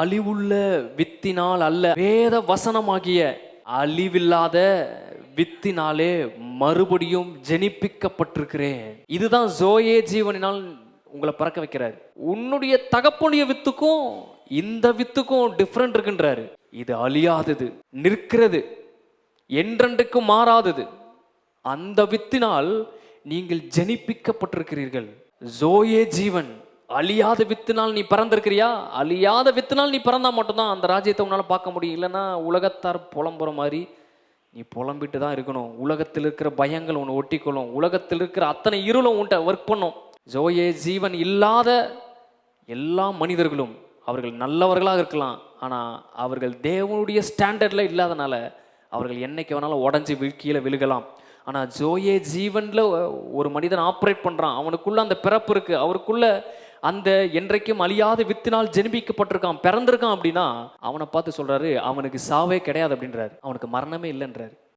அழிவுள்ள வித்தினால் அல்ல வேத வசனமாகிய அழிவில்லாத வித்தினாலே மறுபடியும் ஜெனிப்பிக்கப்பட்டிருக்கிறேன். இதுதான் ஜோயே ஜீவனினால் உங்களை பறக்க வைக்கிறார். உன்னுடைய தகப்பனுடைய வித்துக்கும் இந்த வித்துக்கும் டிஃப்ரெண்ட் இருக்குன்றாரு. இது அழியாதது நிற்கிறது என்றென்றைக்கும் மாறாதது. அந்த வித்தினால் நீங்கள் ஜெனிப்பிக்கப்பட்டிருக்கிறீர்கள். ஜோயே ஜீவன். அழியாத வித்துனால் நீ பிறந்திருக்கிறியா? அழியாத வித்துனால் நீ பிறந்தா மட்டும்தான் அந்த ராஜ்யத்தை உன்னால் பார்க்க முடியும். இல்லைன்னா உலகத்தார் புலம்புற மாதிரி நீ புலம்பிட்டு தான் இருக்கணும். உலகத்தில் இருக்கிற பயங்கள் உன்னை ஒட்டிக்கொள்ளும். உலகத்தில் இருக்கிற அத்தனை இருளும் உன்ட்ட ஒர்க் பண்ணும். ஜோயே ஜீவன் இல்லாத எல்லா மனிதர்களும் அவர்கள் நல்லவர்களாக இருக்கலாம். ஆனால் அவர்கள் தேவனுடைய ஸ்டாண்டர்டில் இல்லாதனால அவர்கள் என்னைக்கு வேணாலும் உடஞ்சி கீழே விழுகலாம். ஆனால் ஜோயே ஜீவனில் ஒரு மனிதன் ஆப்ரேட் பண்ணுறான் அவனுக்குள்ளே அந்த பிறப்பு இருக்குது அவருக்குள்ளே அந்த என்றைக்கும் அழியாத வித்தினால் ஜெனிபிக்கப்பட்டிருக்கான் பிறந்திருக்கான் அப்படின்னா அவனை பார்த்து சொல்றாரு அவனுக்கு சாவே கிடையாது அப்படின்றாரு. அவனுக்கு மரணமே இல்லைன்றாரு.